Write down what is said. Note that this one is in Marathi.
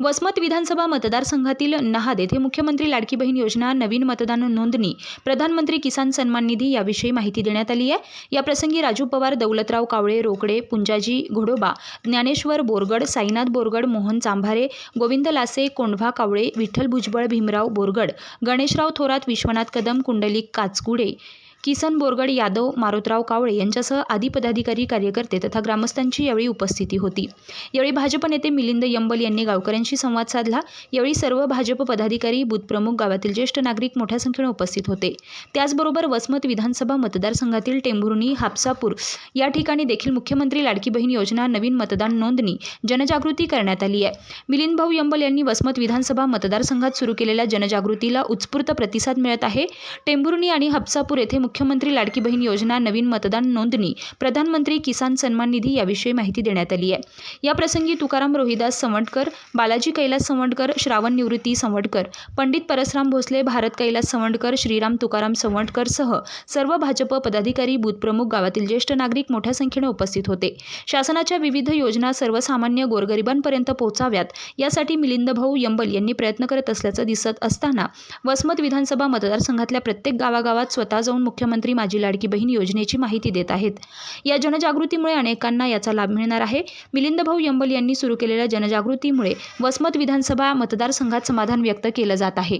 वसमत विधानसभा मतदारसंघातील नहाद येथे मुख्यमंत्री लाडकी बहीण योजना नवीन मतदान नोंदणी प्रधानमंत्री किसान सन्मान निधी याविषयी माहिती देण्यात आली आहे. या प्रसंगी राजू पवार दौलतराव कावळे रोकडे पुंजाजी घोडोबा ज्ञानेश्वर बोरगड साईनाथ बोरगड मोहन चांभारे गोविंद लासे कोंढवा कावळे विठ्ठल भुजबळ भीमराव बोरगड गणेशराव थोरात विश्वनाथ कदम कुंडलिक काचकुडे किसन बोरगड यादव मारुतराव कावळे यांच्यासह आदी पदाधिकारी कार्यकर्ते तथा ग्रामस्थांची यावेळी उपस्थिती होती. यावेळी भाजप नेते मिलिंद यंबल यांनी गावकऱ्यांशी संवाद साधला. यावेळी सर्व भाजप पदाधिकारी बूथप्रमुख गावातील ज्येष्ठ नागरिक मोठ्या संख्येने उपस्थित होते. त्याचबरोबर वसमत विधानसभा मतदारसंघातील टेंभुर्णी हापसापूर या ठिकाणी देखील मुख्यमंत्री लाडकी बहीण योजना नवीन मतदान नोंदणी जनजागृती करण्यात आली आहे. मिलिंद भाऊ यंबल यांनी वसमत विधानसभा मतदारसंघात सुरू केलेल्या जनजागृतीला उत्स्फूर्त प्रतिसाद मिळत आहे. टेंभुर्णी आणि हापसापूर येथे मुख्य मुख्यमंत्री लाडकी बहीण योजना नवीन मतदान नोंदणी प्रधानमंत्री किसान सन्मान निधी याविषयी माहिती देण्यात आली आहे. या प्रसंगी तुकाराम रोहिदास संवटकर बालाजी कैलास संवटकर श्रावण निवृत्ती संवटकर पंडित परसराम भोसले भारत कैलास संवटकर श्रीराम तुकाराम संवटकर सह सर्व भाजप पदाधिकारी बूथप्रमुख गावातील ज्येष्ठ नागरिक मोठ्या संख्येने उपस्थित होते. शासनाच्या विविध योजना सर्वसामान्य गोरगरिबांपर्यंत पोहोचाव्यात यासाठी मिलिंद भाऊ यंबल यांनी प्रयत्न करत असल्याचं दिसत असताना वसमत विधानसभा मतदारसंघातल्या प्रत्येक गावागावात स्वतः जाऊन मुख्य मुख्यमंत्री माझी लाडकी बहीण योजनेची माहिती देत आहेत. या जनजागृतीमुळे अनेकांना याचा लाभ मिळणार आहे. मिलिंद भाऊ यंबल यांनी सुरू केलेल्या जनजागृतीमुळे वसमत विधानसभा मतदारसंघात समाधान व्यक्त केलं जात आहे.